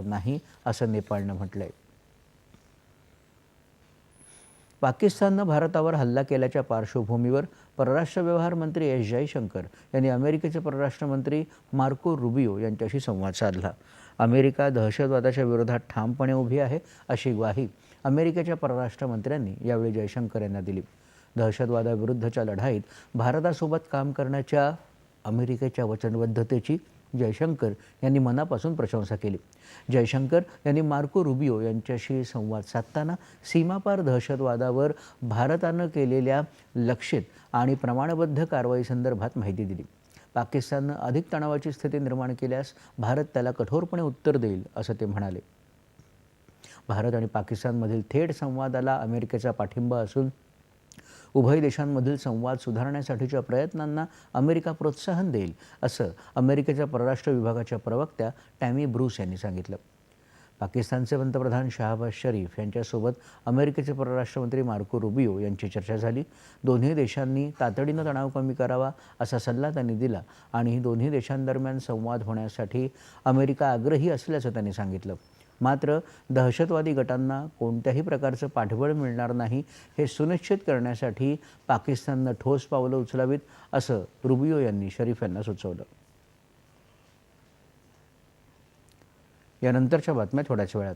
नाही असं नेपाळनं म्हटलंय. पाकिस्ताननं भारतावर हल्ला केल्याच्या पार्श्वभूमीवर परराष्ट्र व्यवहार मंत्री एस जयशंकर यांनी अमेरिकेचे परराष्ट्र मंत्री मार्को रुबियो यांच्याशी संवाद साधला. अमेरिका दहशतवादाच्या विरोधात ठामपणे उभी आहे अशी ग्वाही अमेरिकेच्या परराष्ट्र मंत्र्यांनी यावेळी जयशंकर यांना दिली. दहशतवादाविरुद्धच्या लढाईत भारतासोबत काम करण्याच्या अमेरिकेच्या वचनबद्धतेची जयशंकर यांनी मनापासून प्रशंसा केली. जयशंकर यांनी मार्को रुबियो यांच्याशी संवाद साधताना सीमापार दहशतवादावर भारतानं केलेल्या लक्षित आणि प्रमाणबद्ध कारवाईसंदर्भात माहिती दिली. पाकिस्ताननं अधिक तणावाची स्थिती निर्माण केल्यास भारत त्याला कठोरपणे उत्तर देईल असं ते म्हणाले. भारत आणि पाकिस्तानमधील थेट संवादाला अमेरिकेचा पाठिंबा असून उभय देशांमधील संवाद सुधारण्यासाठीच्या प्रयत्नांना अमेरिका प्रोत्साहन देईल असं अमेरिकेच्या परराष्ट्र विभागाच्या प्रवक्त्या टॅमी ब्रूस यांनी सांगितलं. पाकिस्तानचे पंतप्रधान शहाबाज शरीफ यांच्यासोबत अमेरिकेचे परराष्ट्रमंत्री मार्को रुबियो यांची चर्चा झाली. दोन्ही देशांनी तातडीनं तणाव कमी करावा असा सल्ला त्यांनी दिला आणि दोन्ही देशांदरम्यान संवाद होण्यासाठी अमेरिका आग्रही असल्याचं त्यांनी सांगितलं. मात्र दहशतवादी गटांना कोणत्याही प्रकारचं पाठबळ मिळणार नाही हे सुनिश्चित करण्यासाठी पाकिस्ताननं ठोस पावलं उचलावीत असं रुबियो यांनी शरीफ यांना सुचवलं. यानंतरच्या बातम्या थोड्याच वेळात.